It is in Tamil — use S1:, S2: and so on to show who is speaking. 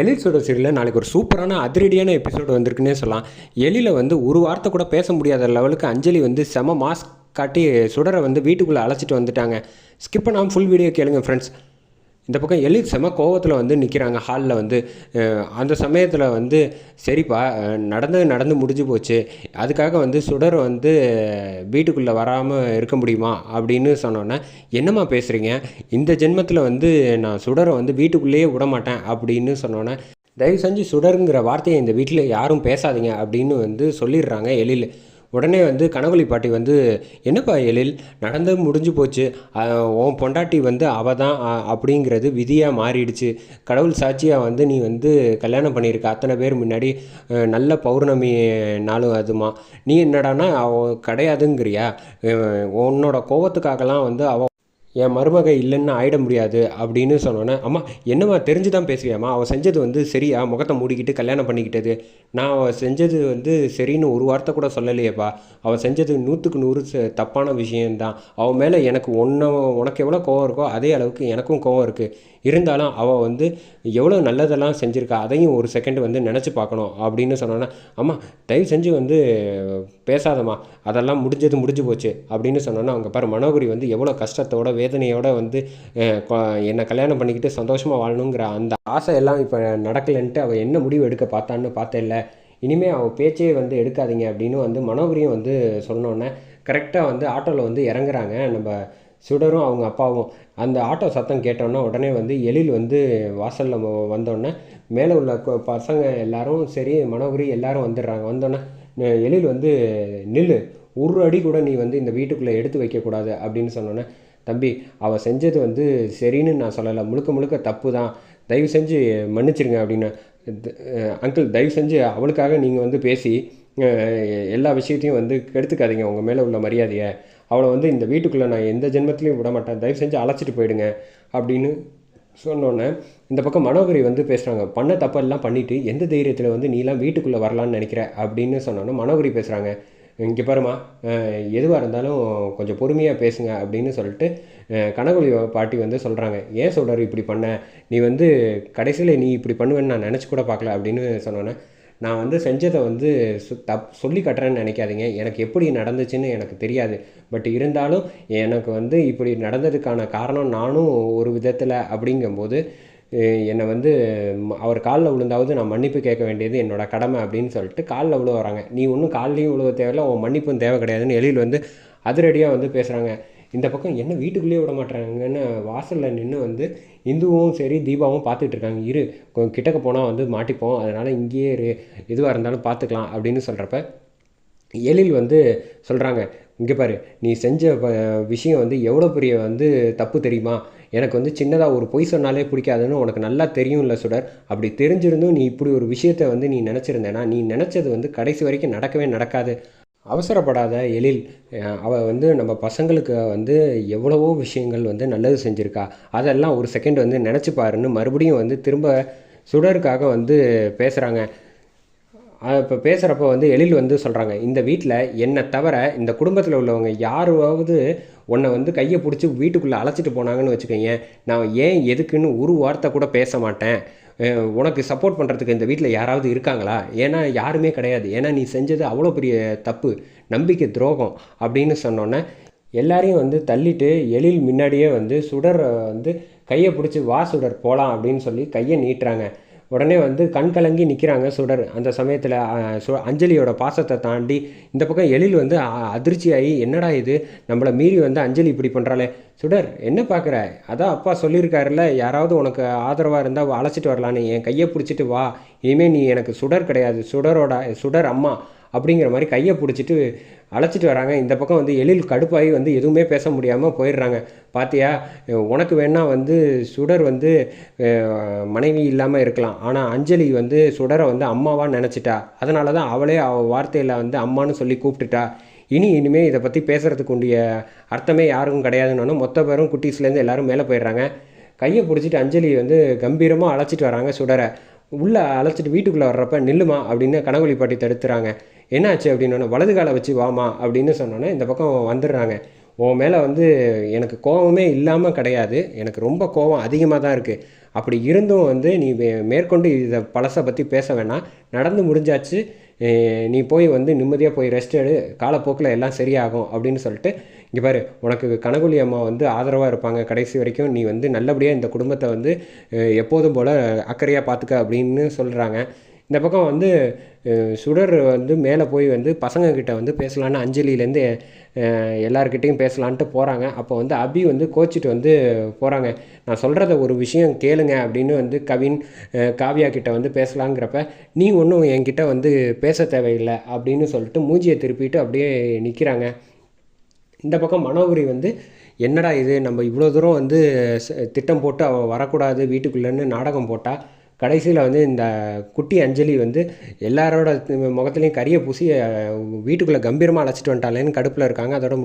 S1: எழில் சுட நாளைக்கு ஒரு சூப்பரான அதிரடியான எபிசோடு வந்திருக்குன்னே சொல்லலாம். எழில வந்து ஒரு வார்த்தை கூட பேச முடியாத லெவலுக்கு அஞ்சலி வந்து செம மாஸ்க் காட்டி சுடரை வந்து வீட்டுக்குள்ளே அழைச்சிட்டு வந்துட்டாங்க. ஸ்கிப் பண்ணாமல் ஃபுல் வீடியோ கேளுங்க ஃப்ரெண்ட்ஸ் இந்த பக்கம் எலிட் செம கோவத்தில் வந்து நிற்கிறாங்க ஹாலில் வந்து அந்த சமயத்தில் வந்து சரிப்பா நடந்து நடந்தது நடந்து முடிஞ்சு போச்சு. அதுக்காக வந்து சுடர் வந்து வீட்டுக்குள்ளே வராமல் இருக்க முடியுமா? அப்படின்னு சொன்னோன்னே என்னம்மா பேசுகிறீங்க இந்த ஜென்மத்தில் வந்து நான் சுடரை வந்து வீட்டுக்குள்ளேயே விட மாட்டேன் அப்படின்னு சொன்னோன்னே தயவு செஞ்சு சுடருங்கிற வார்த்தையை இந்த வீட்டில் யாரும் பேசாதீங்க அப்படின்னு வந்து சொல்லிடுறாங்க எழில் உடனே வந்து கனகொலி பாட்டி வந்து என்னப்பா எழில் நடந்து முடிஞ்சு போச்சு. உன் பொண்டாட்டி வந்து அவ தான் அப்படிங்கிறது விதியாக மாறிடுச்சு. கடவுள் சாட்சியாக வந்து நீ வந்து கல்யாணம் பண்ணியிருக்க. அத்தனை பேர் முன்னாடி நல்ல பௌர்ணமி நாளும் அதுமா. நீ என்னடான்னா அவ கிடையாதுங்கிறியா? உன்னோட கோவத்துக்காகலாம் வந்து அவ என் மருமக இல்லைன்னு ஆயிட முடியாது அப்படின்னு சொன்னோன்னே அம்மா என்னம்மா தெரிஞ்சு தான் பேசுவியாம்மா? அவள் செஞ்சது வந்து சரியா? முகத்தை மூடிக்கிட்டு கல்யாணம் பண்ணிக்கிட்டது. நான் அவள் செஞ்சது வந்து சரின்னு ஒரு வார்த்தை கூட சொல்லலையேப்பா. அவள் செஞ்சது நூற்றுக்கு நூறு தப்பான விஷயந்தான் அவள் மேலே எனக்கு ஒன்று உனக்கு எவ்வளோ கோவம் இருக்கோ அதே அளவுக்கு எனக்கும் கோவம் இருக்குது இருந்தாலும் அவள் வந்து எவ்வளோ நல்லதெல்லாம் செஞ்சுருக்கா அதையும் ஒரு செகண்ட் வந்து நினச்சி பார்க்கணும் அப்படின்னு சொன்னோன்னே அம்மா தயவு செஞ்சு வந்து பேசாதம்மா. அதெல்லாம் முடிஞ்சது முடிஞ்சு போச்சு. அப்படின்னு சொன்னோன்னா அவங்க பாரு மனோகுரி வந்து எவ்வளோ கஷ்டத்தோட வேதனையோட வந்து என்னை கல்யாணம் பண்ணிக்கிட்டு சந்தோஷமாக வாழணுங்கிற அந்த ஆசை எல்லாம் இப்போ நடக்கலைன்ட்டு அவள் என்ன முடிவு எடுக்க பார்த்தான்னு பார்த்தேன்ல. இனிமேல் அவள் பேச்சே வந்து எடுக்காதீங்க அப்படின்னு வந்து மனோகரியும் வந்து சொன்னோன்னே கரெக்டாக வந்து ஆட்டோவில் வந்து இறங்குறாங்க. நம்ம சுடரும் அவங்க அப்பாவும். அந்த ஆட்டோ சத்தம் கேட்டோன்னே உடனே வந்து எழில் வந்து வாசலில் வந்தோடனே மேலே உள்ள பசங்க எல்லாரும் சரி மனோகரி எல்லாரும் வந்துடுறாங்க. வந்தோடனே எழில் வந்து நில்லு. ஒரு அடி கூட நீ வந்து இந்த வீட்டுக்குள்ளே எடுத்து வைக்கக்கூடாது அப்படின்னு சொன்னோன்னே தம்பி அவள் செஞ்சது வந்து சரின்னு நான் சொல்லலை. முழுக்க முழுக்க தப்பு தான் தயவு செஞ்சு மன்னிச்சிருங்க அப்படின்னு. அங்கிள் தயவு செஞ்சு அவளுக்காக நீங்கள் வந்து பேசி எல்லா விஷயத்தையும் வந்து கெடுத்துக்காதீங்க. உங்கள் மேலே உள்ள மரியாதையை. அவளை வந்து இந்த வீட்டுக்குள்ளே நான் எந்த ஜென்மத்திலையும் விட மாட்டேன். தயவு செஞ்சு அழைச்சிட்டு போயிடுங்க அப்படின்னு சொன்னோன்னே இந்த பக்கம் மனோகரி வந்து பேசுகிறாங்க பண்ண தப்பெல்லாம் பண்ணிவிட்டு எந்த தைரியத்தில் வந்து நீலாம் வீட்டுக்குள்ளே வரலான்னு நினைக்கிற? அப்படின்னு சொன்னோன்னே மனோகரி பேசுகிறாங்க இங்கே பாருமா எதுவாக இருந்தாலும் கொஞ்சம் பொறுமையாக பேசுங்க அப்படின்னு சொல்லிட்டு கனகுலி பாட்டி வந்து சொல்கிறாங்க ஏன் சொல்கிறார் இப்படி பண்ண? நீ வந்து கடைசியில் நீ இப்படி பண்ணுவேன்னு நான் நினச்சி கூட பார்க்கல அப்படின்னு சொன்னோன்னே நான் வந்து செஞ்சதை வந்து சு தப் சொல்லி கட்டுறேன்னு நினைக்காதீங்க. எனக்கு எப்படி நடந்துச்சுன்னு எனக்கு தெரியாது. பட் இருந்தாலும் எனக்கு வந்து இப்படி நடந்ததுக்கான காரணம் நானும் ஒரு விதத்தில் அப்படிங்கும்போது என்னை வந்து அவர் காலில் விழுந்தாவது நான் மன்னிப்பு கேட்க வேண்டியது என்னோட கடமை அப்படின்னு சொல்லிட்டு காலில் விழுவ வராங்க. நீ ஒன்றும் கால்லையும் விழுவ தேவையில்ல உன் மன்னிப்பும் தேவை கிடையாதுன்னு எழில் வந்து அதிரடியாக வந்து பேசுகிறாங்க இந்த பக்கம் என்ன வீட்டுக்குள்ளேயே விட மாட்டாங்கன்னு வாசலில் நின்று வந்து இந்துவும் சரி தீபாவும் பார்த்துட்டு இருக்காங்க. இரு கொஞ்சம் கிட்டக்க போனால் வந்து மாட்டிப்போம். அதனால் இங்கேயே இரு. எதுவாக இருந்தாலும் பார்த்துக்கலாம் அப்படின்னு சொல்கிறப்ப எழில் வந்து சொல்கிறாங்க இங்கே பாரு நீ செஞ்ச விஷயம் வந்து எவ்வளோ பெரிய வந்து தப்பு தெரியுமா? எனக்கு வந்து சின்னதாக ஒரு பொய் சொன்னாலே பிடிக்காதுன்னு உனக்கு நல்லா தெரியும்ல சுடர். அப்படி தெரிஞ்சிருந்தும் நீ இப்படி ஒரு விஷயத்தை வந்து நீ நினச்சிருந்தேன்னா நீ நினச்சது வந்து கடைசி வரைக்கும் நடக்கவே நடக்காது. அவசரப்படாத எழில். அவள் வந்து நம்ம பசங்களுக்கு வந்து எவ்வளவோ விஷயங்கள் வந்து நல்லது செஞ்சுருக்கா. அதெல்லாம் ஒரு செகண்ட் வந்து நினச்சி பாருன்னு மறுபடியும் வந்து திரும்ப சுடருக்காக வந்து பேசுகிறாங்க இப்போ பேசுகிறப்ப வந்து எழில் வந்து சொல்கிறாங்க இந்த வீட்டில் என்னை தவிர இந்த குடும்பத்தில் உள்ளவங்க யாராவது உன்னை வந்து கையை பிடிச்சி வீட்டுக்குள்ளே அழைச்சிட்டு போனாங்கன்னு வச்சுக்கோங்க நான் ஏன் எதுக்குன்னு ஒரு வார்த்தை கூட பேச மாட்டேன். உனக்கு சப்போர்ட் பண்ணுறதுக்கு இந்த வீட்டில் யாராவது இருக்காங்களா? ஏன்னா யாருமே கிடையாது. ஏன்னா நீ செஞ்சது அவ்வளோ பெரிய தப்பு நம்பிக்கை துரோகம் அப்படின்னு சொன்னோன்னே எல்லாரையும் வந்து தள்ளிட்டு எழில் முன்னாடியே வந்து சுடர் வந்து கையை பிடிச்சி வா சுடர் போகலாம் அப்படின்னு சொல்லி கையை நீட்டுறாங்க. உடனே வந்து கண் கலங்கி நிற்கிறாங்க சுடர் அந்த சமயத்தில் அஞ்சலியோட பாசத்தை தாண்டி இந்த பக்கம் எழில் வந்து அதிர்ச்சியாகி என்னடா இது? நம்மளை மீறி வந்து அஞ்சலி இப்படி பண்ணுறாளே சுடர் என்ன பார்க்குற அதான் அப்பா சொல்லியிருக்காருல்ல யாராவது உனக்கு ஆதரவாக இருந்தால் அழைச்சிட்டு வரலான்னு. என் கையை பிடிச்சிட்டு வா. இனிமேல் நீ எனக்கு சுடர் கிடையாது. சுடரோட சுடர் அம்மா. அப்படிங்கிற மாதிரி கையை பிடிச்சிட்டு அழைச்சிட்டு வராங்க. இந்த பக்கம் வந்து எழில் கடுப்பாகி வந்து எதுவுமே பேச முடியாமல் போயிடுறாங்க. பாத்தியா உனக்கு வேணால் வந்து சுடர் வந்து மனைவி இல்லாமல் இருக்கலாம். ஆனால் அஞ்சலி வந்து சுடரை வந்து அம்மாவாக நினச்சிட்டா. அதனால தான் அவளே அவள் வார்த்தையில் வந்து அம்மான்னு சொல்லி கூப்பிட்டுட்டா. இனி இனிமேல் இதை பற்றி பேசுகிறதுக்கு உண்டிய அர்த்தமே யாருக்கும் கிடையாதுன்னு மொத்த பேரும் குட்டீஸ்லேருந்து எல்லாரும் மேலே போயிடுறாங்க. கையை பிடிச்சிட்டு அஞ்சலி வந்து கம்பீரமாக அழைச்சிட்டு வராங்க சுடரை. உள்ளே அழைச்சிட்டு வீட்டுக்குள்ளே வர்றப்ப நில்லுமா அப்படின்னு கனகுலி பாட்டி தடுத்துறாங்க. என்னாச்சு? அப்படின்னு வலது காலை வச்சு வாமா அப்படின்னு சொன்னோன்னே இந்த பக்கம் வந்துடுறாங்க. உன் மேலே வந்து எனக்கு கோவமே இல்லாமல் கிடையாது. எனக்கு ரொம்ப கோவம் அதிகமாக தான் இருக்குது அப்படி இருந்தும் வந்து நீ மேற்கொண்டு இதை பழசை பற்றி பேச வேணாம். நடந்து முடிஞ்சாச்சு. நீ போய் வந்து நிம்மதியாக போய் ரெஸ்ட் எடு. காலப்போக்கில் எல்லாம் சரியாகும் அப்படின்னு சொல்லிட்டு இங்கே பாரு உனக்கு கனகுலி அம்மா வந்து ஆதரவாக இருப்பாங்க. கடைசி வரைக்கும் நீ வந்து நல்லபடியாக இந்த குடும்பத்தை வந்து எப்போதும் போல் அக்கறையாக பார்த்துக்க அப்படின்னு சொல்கிறாங்க இந்த பக்கம் வந்து சுடர் வந்து மேலே போய் வந்து பசங்கக்கிட்ட வந்து பேசலான்னு அஞ்சலியிலேருந்து எல்லாருக்கிட்டேயும் பேசலான்ட்டு போகிறாங்க அப்போ வந்து அபி வந்து கோச்சிட்டு வந்து போகிறாங்க நான் சொல்கிறத ஒரு விஷயம் கேளுங்க அப்படின்னு வந்து கவின் காவியா கிட்ட வந்து பேசலாங்கிறப்ப நீ ஒன்றும் என்கிட்ட வந்து பேச தேவையில்லை அப்படின்னு சொல்லிட்டு மூஞ்சியை திருப்பிட்டு அப்படியே நிற்கிறாங்க இந்த பக்கம் மனோகரி வந்து என்னடா இது? நம்ம இவ்வளோ தூரம் வந்து திட்டம் போட்டு அவள் வரக்கூடாது வீட்டுக்குள்ளேன்னு நாடகம் போட்டால் கடைசியில் வந்து இந்த குட்டி அஞ்சலி வந்து எல்லாரோட முகத்துலேயும் கரிய பூசி வீட்டுக்குள்ளே கம்பீரமாக அழைச்சிட்டு வந்துட்டாளேன்னு கடுப்பில் இருக்காங்க. அதோட